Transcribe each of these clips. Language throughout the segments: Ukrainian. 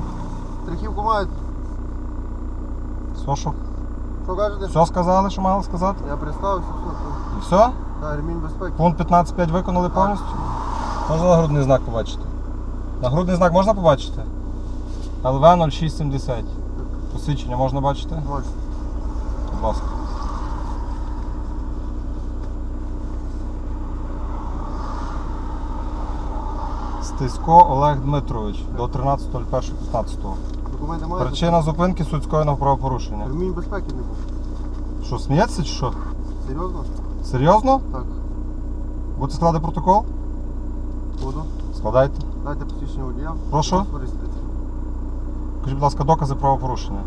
документів. Страхівку мають. Все, що? Що кажете? Все сказали, що мали сказати? Я представився, все. І все? Так, ремінь безпеки. Пункт 15.5 виконали повністю? Можна нагрудний знак побачити? Нагрудний знак можна побачити? ЛВ 0670. Посвідчення можна бачити? Можете. Будь ласка. Стисько Олег Дмитрович до 13.01.15. Документи маєте? Причина зупинки скоєного правопорушення. Ремінь безпеки не був. Що, сміється чи що? Серйозно? Серйозно? Так. Будете складати протокол? Буду. Складайте. Дайте посвідчення водія. Прошу? Користуйтесь. Покажіть, будь ласка, докази правопорушення.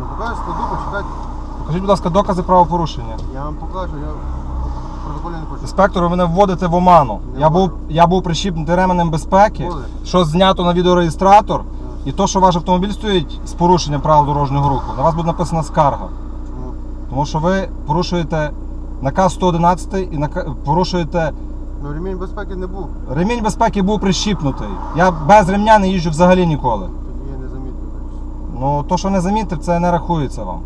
Ну, покажу, складу, почекайте. Покажіть, будь ласка, докази правопорушення. Я вам покажу, я протоколі не. Інспектор, ви мене вводите в оману. Я був, я був прищіпнутий ременем безпеки, Були. що знято на відеореєстратор, і то, що ваш автомобіль стоїть з порушенням правил дорожнього руху, на вас буде написана скарга. Чому? Тому що ви порушуєте наказ 111 і нака- порушуєте Ну, ремінь безпеки не був. ремінь безпеки був прищіпнутий. Я без ремня не їжджу взагалі ніколи. Тоді я не замітив. Ну то, що не замітив, це не рахується вам.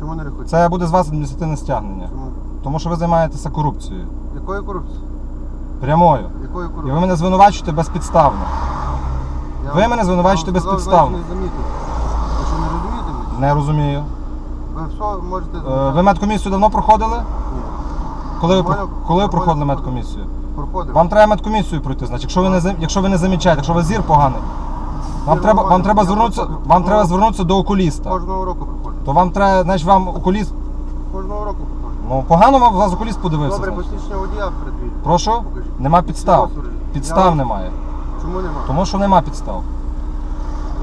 Чому не рахуєте? Це буде з вас адміністративне стягнення. Чому? Тому що ви займаєтеся корупцією. Якою корупцією? Прямою. Якою І ви мене звинувачуєте безпідставно. Я ви вам- мене звинувачуєте я вам сказав, безпідставно. значить, Не замітив. Ви що не розумієте мене? Не розумію. Ви все можете... Е, Ви медкомісію давно проходили? Ні. Коли ви, Нормально- коли ви нормально проходили проходив. медкомісію? Проходив. Вам треба медкомісію пройти, значить, якщо ви не зам- якщо ви не замічаєте, якщо у вас зір поганий, вам Зір треба, вам нормальний, треба я звернутися, проходив. вам треба звернутися до окуліста. Кожного року проходив. То вам треба, значить, вам окуліст. Кожного року проходив. Ну погано вам вас окуліст подивився. Добре, значить. посвідчення водія передвіть. Прошу? Покажіть. Нема підстав. Суржить? Я Підстав вам- немає. Чому нема? Тому що нема підстав.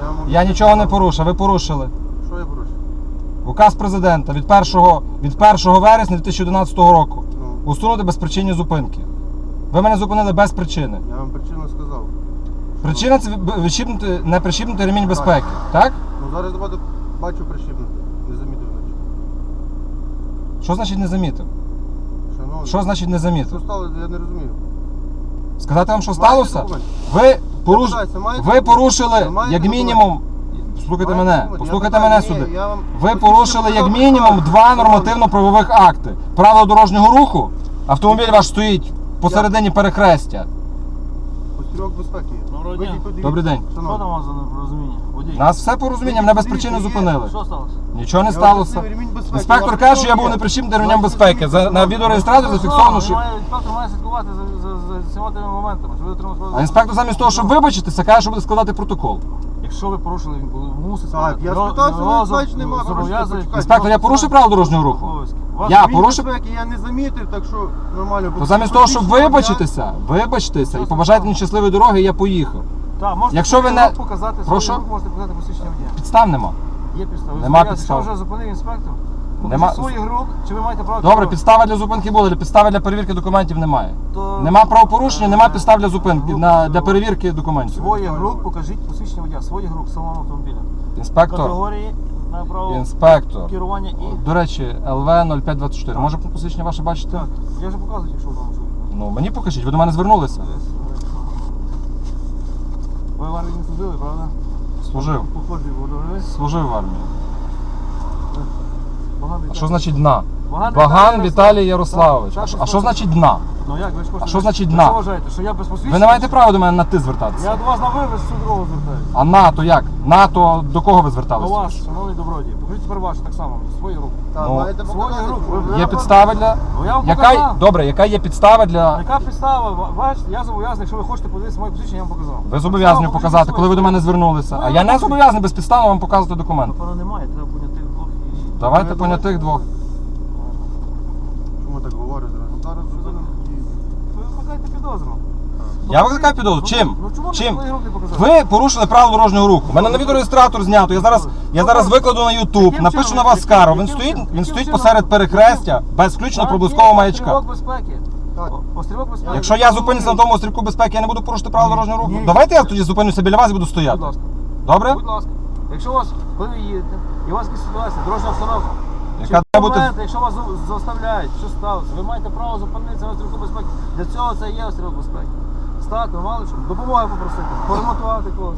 Я, вам Я нічого не порушив. ви порушили. Що я порушив? Указ президента від 1, від 1 вересня 2011 року. Ну, Усунути безпричинні зупинки. Ви мене зупинили без причини. я вам причину сказав. Причина це ви- не прищіпнути ремінь безпеки. Так? Ну зараз бачу, бачу прищіпнути. Що значить не замітив? Шановний. Що значить не Що замітив? сталося, я не розумію. Сказати вам, що сталося? документи? Ви, поруш... питаюся, маєте ви документи? порушили Маєте як документи? мінімум. Послухайте Маєте мене, документи? послухайте Я мене питаю, сюди. ні, я вам Ви посвідчення порушили як мінімум два нормативно-правових акти. Правило дорожнього руху. Автомобіль ваш стоїть посередині перехрестя. Пострілок безпеки. є. Доброго дня. Добрий день. Що там у вас за непорозуміння? Водій. Нас все порозуміння, мене без причини зупинили. Що сталося? Нічого не сталося. Інспектор каже, що я був не прищіпнутий ремнем безпеки. За, на відеореєстраторі зафіксовано, що. Має- Інспектор має слідкувати за, за, за всіма тими моментами. Щоб ви отримали справу. А інспектор замість того, щоб вибачитися, каже, що буде складати протокол. Якщо ви порушили, він мусить Так, я спитався, ви знаєте, нема, зоб- порушити, зобов'язує- почекайте. Інспектор, я порушив правила дорожнього руху? Вас- Я порушив. я не замітив, так що нормально. То замість того, щоб вибачитися, вибачтеся і побажати мені щасливої дороги, я поїхав. Так, можете Якщо ви не- свій показати, Прошу? можете показати посвідчення водія. Підстав нема. Є підстави. Нема підстав. Якщо вже зупинив інспектор, Нема- чи ви маєте право Добре, підстави для зупинки були, підстави для перевірки документів немає. То- Нема правопорушення, нема підстав для зупинки, Рук на, для перевірки документів. Своїх рук покажіть посвідчення водія, своїх рук самого автомобіля. Інспектор, Категорії на право інспектор. керування і. До речі, ЛВ 0524. Може посвідчення ваше бачите? Так, я вже показую, якщо вам що. Ну мені покажіть, ви до мене звернулися. Ви в армії не служили, правда? Служив. Водори. Служив в армії. А що значить дна? Баган Баган Віталій Віталій Ярославович. Так, А що- так, А що значить дна? Ну як, ви ж хочете... А що значить ви? Що вважаєте, що я без посвідчення? Ви не маєте права до мене на ти звертатися. Я до вас на ви всю дорогу звертаюся. А НАТО як? НАТО до кого ви До зверталися? вас, шановний добродій. Покажіть тепер ваші так само, свої руки. Так, Ну, маєте свої показати. руки. Є Я підстави для. Ну, я вам Яка... Добре, яка є підстава для. Яка підстава? Ва- Бачите, я зобов'язаний, якщо ви хочете подивитися моє посвідчення, я вам показав. Ви зобов'язані показати, коли ви до мене звернулися. Ну, А я не зобов'язаний безпідставно вам показувати документ. Напевно, немає, треба. Давайте Ну, понятих двох. Чому так говорю зараз? Ну, Зараз зупинимо. Ви викликаєте підозру. Я викликаю підозру. Ну, Чим? Ну чому ви Чим? свої руки показали? Ви порушили правила дорожнього руху. У мене на відеореєстратор знято. Я зараз, я зараз викладу на YouTube, Яким напишу чином? на вас Яким- скаргу. Він яким стоїть, чином? він Яким стоїть чином? посеред перехрестя без включно Так, проблискового є маячка. Острівок безпеки. Так. О- Острівок безпеки. Якщо я зупинюся на тому острівку безпеки, я не буду порушити правила дорожнього руху. Давайте я тоді зупинюся біля вас і буду Будь стояти. ласка. Добре? Будь ласка. Якщо у вас, коли ви їдете, і у вас якась ситуація, дорожня обстановка, Яка чи має бути- моменти, якщо вас заставляють, що сталося, ви маєте право зупинитися на стрілку безпеки. Для цього це є стрілок безпеки. Стати, мало що, допомоги попросити, поремонтувати когось.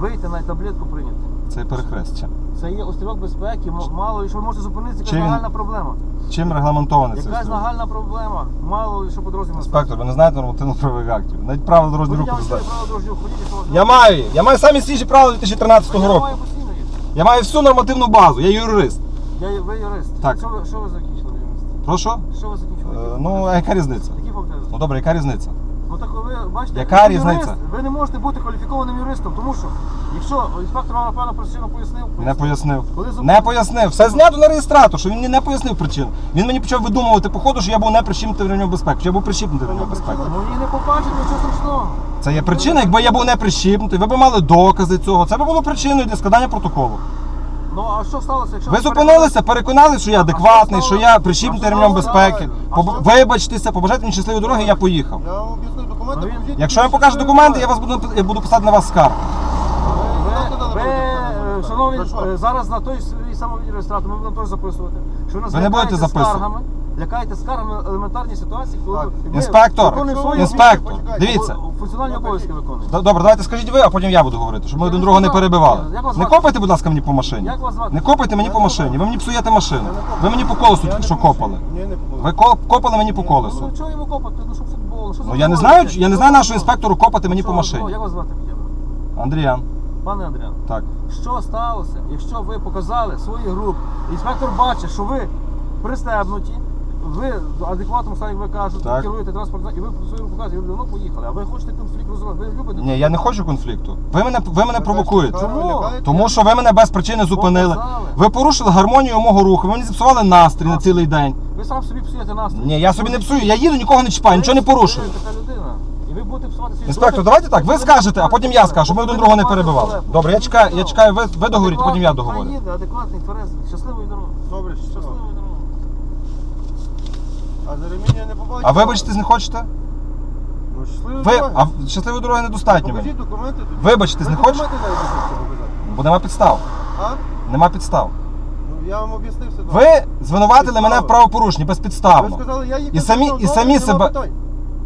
вийти на таблетку прийняти. Це перехрестя. Це є острівок безпеки, м- мало що ви можете зупинитися, якась він- нагальна проблема. Чим регламентований цей Якась нагальна проблема, мало що по дорозі не Інспектор, ви не знаєте нормативно-правових актів. Навіть правила дорожнього руху не знаєте. право дорожнього що вас- Я маю, я маю самі свіжі правила 2013 Я року. маю постійно їх. Я маю всю нормативну базу, я юрист. Я є- ви юрист. Так. Що ви, що ви закінчили в юристі? Прошу? Що ви закінчили? Е, Ну, а яка різниця? Такі факти. Ну добре, яка різниця? Ну так ви бачите, Яка ви різниця? юрист, ви не можете бути кваліфікованим юристом, тому що якщо інспектор вам напевно причину пояснив, Не пояснив. Коли зуп- Не пояснив. Все знято на реєстратор, що він мені не пояснив причину. Він мені почав видумувати по ходу, що я був не прищіпнутий ремнем безпеки. Що я був прищіпнутий ремнем безпеки. Ну її не побачить, нічого страшного. Це є причина, якби я був не прищіпнутий, ви б мали докази цього. Це б було причиною для складання протоколу. Ну а що сталося, якщо Ви зупинилися, переконали, що я адекватний, що я прищіпнутий ремнем безпеки. Поб- Вибачтеся, побажайте мені щасливої дороги, я поїхав. Я вам об'яснив документи. Ну, він- покажіть, Якщо я мені покажу документи, я вас буду я буду писати на вас скаргу. Ви, ви, е, шановні, За що? е, зараз на той свій самий реєстратор, ми будемо теж записувати. Що ви нас Ви не будете лякаєте записувати. скаргами, лякаєте скаргами елементарні ситуації, коли Так. ви Інспектор, виконуєте свої інспектор, дивіться. Фу- функціональні обов'язки виконуєте. Д- Добре, давайте скажіть ви, а потім я буду говорити, щоб ми Я один не другого не перебивали. Як вас Не звати? копайте, будь ласка, мені по машині. Як вас звати? Не копайте мені по машині. Ви мені псуєте машину. Ви мені по колесу тільки що копали. Ні, не. Ви ко- копали мені по колесу. Ну чого йому копати? Ну що футбол? Що за Ну я не футбол? знаю, я не знаю нашого інспектору копати мені Що по ви- машині. Як вас звати? хоча б? Андріан, Пане Андріан, так. що сталося, якщо ви показали свої групи, інспектор бачить, що ви пристебнуті, ви в адекватному стані, ви кажете, Так. керуєте транспортом, і ви свою руку показуєте, ви давно поїхали, а ви хочете конфлікт розвивати, ви любите Ні, я не хочу конфлікту. Ви мене ви мене провокуєте. Чому? Тому що ви мене без причини зупинили. Показали. Ви порушили гармонію мого руху. Ви мені зіпсували настрій на цілий день. Ви сам собі псуєте настрій. Ні, я собі не псую, я їду, нікого не чіпаю, нічого не порушую. Ви така людина. І ви будете псувати свій Інспектор, давайте так, ви скажете, а потім я скажу, щоб ми один другого не перебивали. Добре, я чекаю, я чекаю, ви, ви договоріть, потім я договорю. адекватний, тверезий, щасливої дороги. Добре, щасливо. Щасливої дороги. А за ремінь я не побачив. А вибачитись не хочете? Ну, щасливої Ви, а щасливої дороги недостатньо. мені. Покажіть документи тоді. Вибачитись Ви не хочете? документи навіть не хочете показати. Бо нема підстав. А? Нема підстав. Ну, я вам об'яснив все. добре. Ви звинуватили мене в правопорушенні Ви безпідставно. сказали, я їхав. І самі- і самі себе-.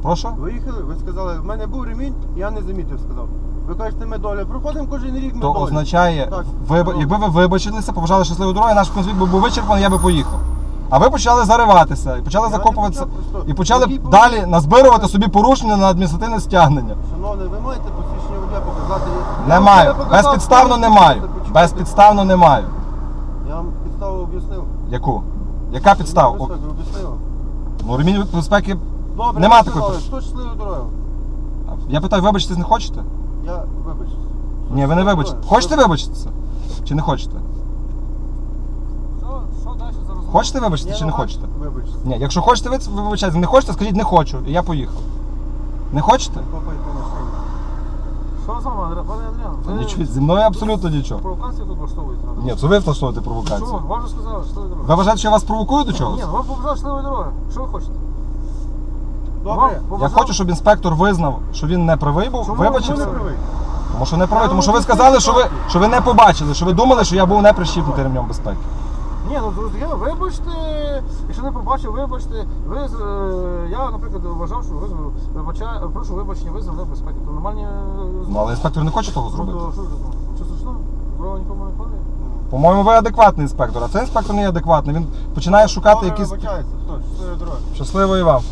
Прошу? Виїхали, ви сказали, в мене був ремінь, я не замітив, сказав. Ви кажете, ми доля. Проходимо кожен рік ми То доля. означає, Так, ви, ну. якби ви вибачилися, побажали щасливої дороги, наш конфлікт би був вичерпаний, я би поїхав. А ви почали зариватися і почали закопуватися і почали далі назбирувати собі порушення на адміністративне стягнення. Шановний, ви маєте посвідчення водія показати? Я Не вам маю. вчора показав, Безпідставно не маю. почекайте. Безпідставно не маю. Я вам підставу об'яснив. Яку? Яка підстава? О, Безпеки об'яснив. Ну, ремінь безпеки. Добре, Нема ви такої сказали, Хто щасливою дорогою? Я питаю, вибачитись не хочете? Я вибачусь. Ні, ви не вибачите. Хочете вибачитися? Чи не хочете? Що, що далі за розмова? Хочете вибачитися чи не хочете? Вибачте. Ні, якщо хочете, ви ви вибачаєте. Не хочете, скажіть не хочу. І я поїхав. Не хочете? Що за вами, пане Андріан? Ви Нічого, зі мною абсолютно нічого. Провокацію тут влаштовуєте? Ні, це ви влаштовуєте провокацію. Чому? Вам же сказали, щасливої дороги. Ви вважаєте, що я вас провокую до чогось? Ні, ну ви побажали щасливої дороги. Що ви хочете? Добре. Вам Я хочу, щоб інспектор визнав, що він не правий був, Чому? Вибачився. не правий? Тому що не правий, тому що ви сказали, що ви, що ви не побачили, що ви думали, що я був не прищіпнутий ремнем безпеки. Ні, ну друзі, вибачте, якщо не побачив, вибачте. Ви е, я, наприклад, вважав, що ви з- вибачаю, прошу вибачення, ви зробили безпеки. То нормальні. е, Ну але інспектор не хоче того Ну, зробити. то що ж? Що страшного? Дорога нікому не падає. По-моєму, ви адекватний інспектор, а цей інспектор не є адекватний. Він починає шукати якісь. щасливої дороги. Щасливої вам.